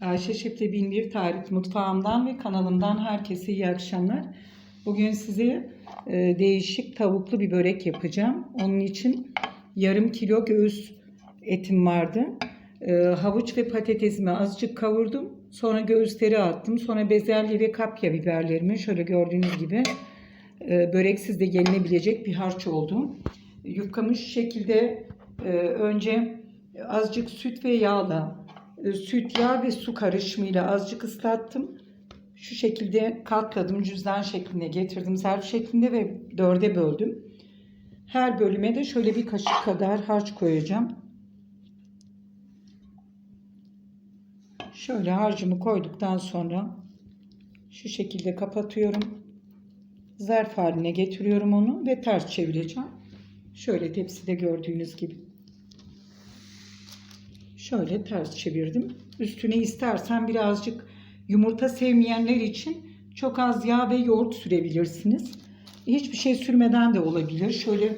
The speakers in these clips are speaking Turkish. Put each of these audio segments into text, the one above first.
Ayşe Bin Bir Tarif Mutfağımdan ve kanalımdan herkese iyi akşamlar. Bugün size e, değişik tavuklu bir börek yapacağım. Onun için yarım kilo göğüs etim vardı. E, havuç ve patatesimi azıcık kavurdum. Sonra göğüsleri attım. Sonra bezelye ve kapya biberlerimi şöyle gördüğünüz gibi e, böreksiz de yenilebilecek bir harç oldu. Yufkamı şu şekilde e, önce azıcık süt ve yağla süt, yağ ve su karışımıyla azıcık ıslattım. Şu şekilde katladım, cüzdan şeklinde getirdim, zarf şeklinde ve dörde böldüm. Her bölüme de şöyle bir kaşık kadar harç koyacağım. Şöyle harcımı koyduktan sonra şu şekilde kapatıyorum. Zarf haline getiriyorum onu ve ters çevireceğim. Şöyle tepside gördüğünüz gibi. Şöyle ters çevirdim. Üstüne istersen birazcık yumurta sevmeyenler için çok az yağ ve yoğurt sürebilirsiniz. Hiçbir şey sürmeden de olabilir. Şöyle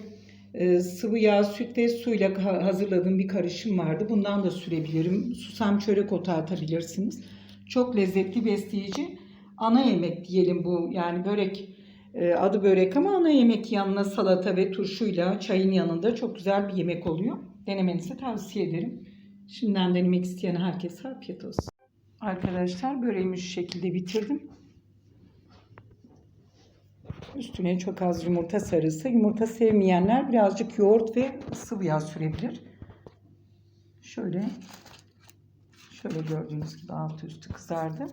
e, sıvı yağ, süt ve suyla ha- hazırladığım bir karışım vardı. Bundan da sürebilirim. Susam çörek otu atabilirsiniz. Çok lezzetli, besleyici. Ana yemek diyelim bu. Yani börek e, adı börek ama ana yemek yanına salata ve turşuyla çayın yanında çok güzel bir yemek oluyor. Denemenizi tavsiye ederim. Şimdiden denemek isteyen herkese afiyet olsun. Arkadaşlar böreğimi şu şekilde bitirdim. Üstüne çok az yumurta sarısı. Yumurta sevmeyenler birazcık yoğurt ve sıvı yağ sürebilir. Şöyle şöyle gördüğünüz gibi altı üstü kızardı.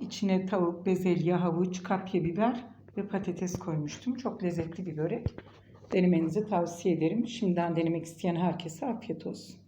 İçine tavuk, bezelye, havuç, kapya biber ve patates koymuştum. Çok lezzetli bir börek. Denemenizi tavsiye ederim. Şimdiden denemek isteyen herkese afiyet olsun.